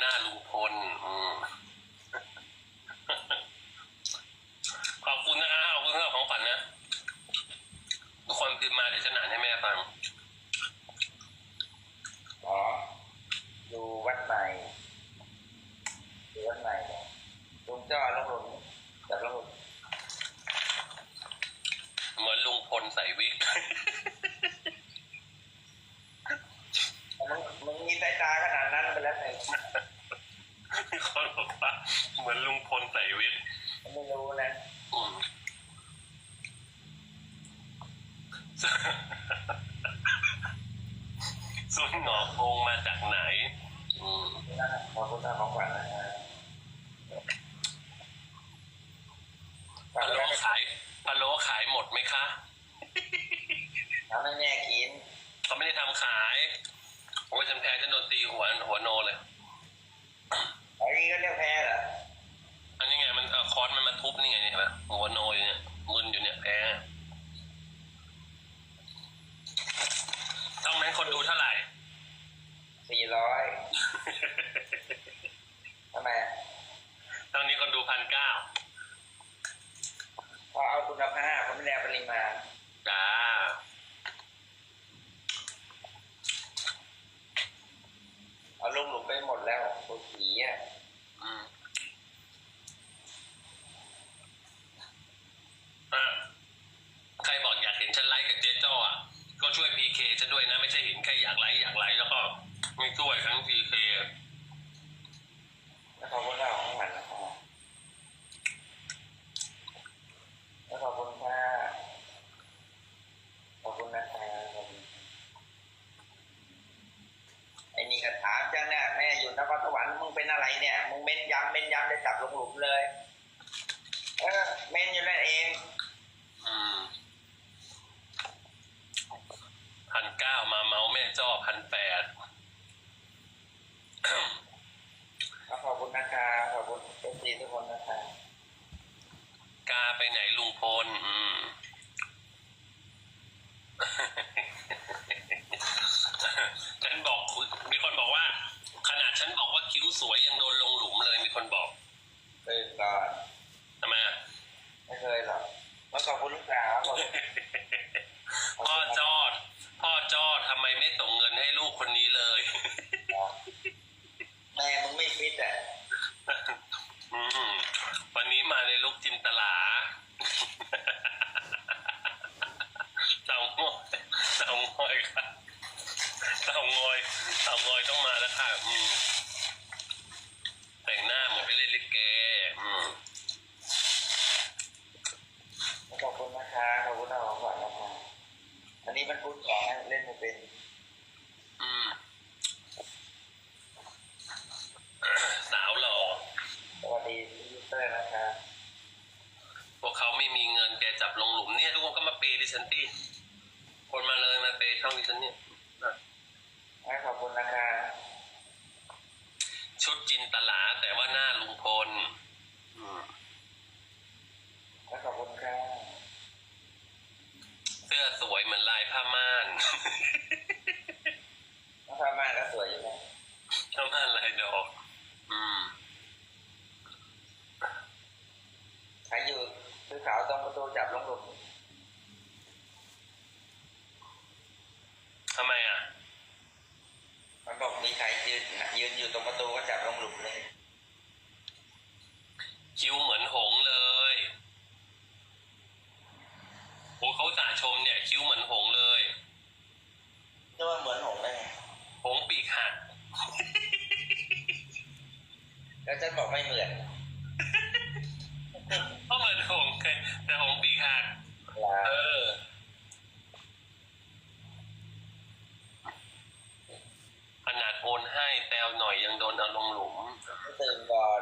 หน้าลุงพลอืมขอบคุณนะขอบคุณสำหรับของขวัญนะ ทุกคนพิมพ์มาเดี๋ยวฉันอ่านให้แม่ฟัง อ๋อ ดูวัดใหม่ ดูวัดใหม่เนี่ยลุงจ้าลุงหลุนจับลุงหลุนเหมือนลุงพลใส่วิก มึงมึงมีสายตาขนาดนั้นไปแล้วไง มีคนบอกว่าเหมือนลุงพลใส่วิกไม่รู้นะอืมซุนหงอคงมาจากไหน อืม ขอบคุณทางของขวัญนะฮะ พะโล้ขายพะโล้ขายหมดไหมคะ ทำให้แม่กิน เขาไม่ได้ทำขาย โอ้ยฉันแพ้ฉันโดนตีหัวหัวโนเลย ไอ้นี่ก็เรียกแพ้เหรออันนี้ไงมันเอาค้อนมันมาทุบนี่ไงเนี่ยเห็นปะหัวโนอยู่เนี่ยมึนอยู่เนี่ยแพ้ต้องนั้นคนดูเท่าไหร่ สี่ร้อยทำไมตอนนี้คนดูพันเก้าพอเอาคุณภาพเขาไม่ได้เอาปริมาณ จ้า เอาลงหลุมไปหมดแล้วตัวผีอะอืมอะใครบอกอยากเห็นฉันไลฟ์กับเจ๊จ้ออะ ก็ช่วยพีเคฉันด้วยนะ ไม่ใช่เห็นแค่อยากไลฟ์อยากไลฟ์แล้วก็ไม่ช่วยทั้งพีเคแล้วขอบคุณเจ้าของขวัญนะครับแล้วขอบคุณค่ะขอบคุณนะครับขอบคุณ ไอ้นี่ก็ถามจังเนี่ยแม่อยู่นครสวรรค์มึงเป็นอะไรเนี่ยมึงเม้นย้ำเม้นย้ำได้จับลงหลุมเลย เออเม้นอยู่นั่นเองอืมพันเก้ามาเมาส์แม่จ้อพันแปดขอบคุณนะครับขอบคุณเอฟซีทุกคนนะครับกาไปไหนลุงพล อืม ฉันบอกคุณมีคนบอกว่า ขนาดฉันบอกว่าคิ้วสวยยังโดนลงหลุมเลยมีคนบอก เคยก่อน ทำไมอะ ไม่เคยหรอกแล้วขอบ คุณลูกสาวขอบคุณพ่อจอด พ่อจอดทำไมไม่ส่งเงินให้ลูกคนนี้เลย แม่มึงไม่ฟิตอะอืมวันนี้มาในลุกจินตลาเต่างอยเต่างอยค่ะเต่างอยเต่างอยต้องมาแล้วค่ะอืม แต่งหน้าเหมือนไปเล่นลิเก อืม ขอบคุณนะคะขอบคุณน้องขวัญนะคะอันนี้ มันพูดสองเล่นไม่เป็น อืม สาวหล่อสวัสดียูเตอร์นะคะพวกเขาไม่มีเงินแกจับลงหลุมเนี่ย ทุกคนก็มาเปย์ดิฉันตีคนมาเลยมาเปย์ช่องดิฉันเนี่ยนะให้ขอบคุณนะคะ ชุดจินตลาแต่ว่าหน้าลุงพล อืม และขอบคุณค่ะ เสื้อสวยเหมือนลายผ้าม่าน น้องพามาก็สวยอยู่นะผ้าม่านลายดอก อืมใครอยู่คือขาวตรงประตูจับลงหลุมทำไมอะ มันบอกมีใครยืนยืนอยู่ตรงประตูก็จับลงหลุมเลย คิ้วเหมือนหงส์เลยโอ้เขาจ่าชมเนี่ย คิ้วเหมือนหงส์เลย นี่ว่าเหมือนหงส์ได้ไง หงส์ปีกหัก แล้วฉันบอกไม่เหมือนก็เหมือนหงส์ไงแต่หงส์ปีกหักลาเออขนาดโอนให้แตวหน่อยยังโดนเอาลงหลุมตื่นก่อน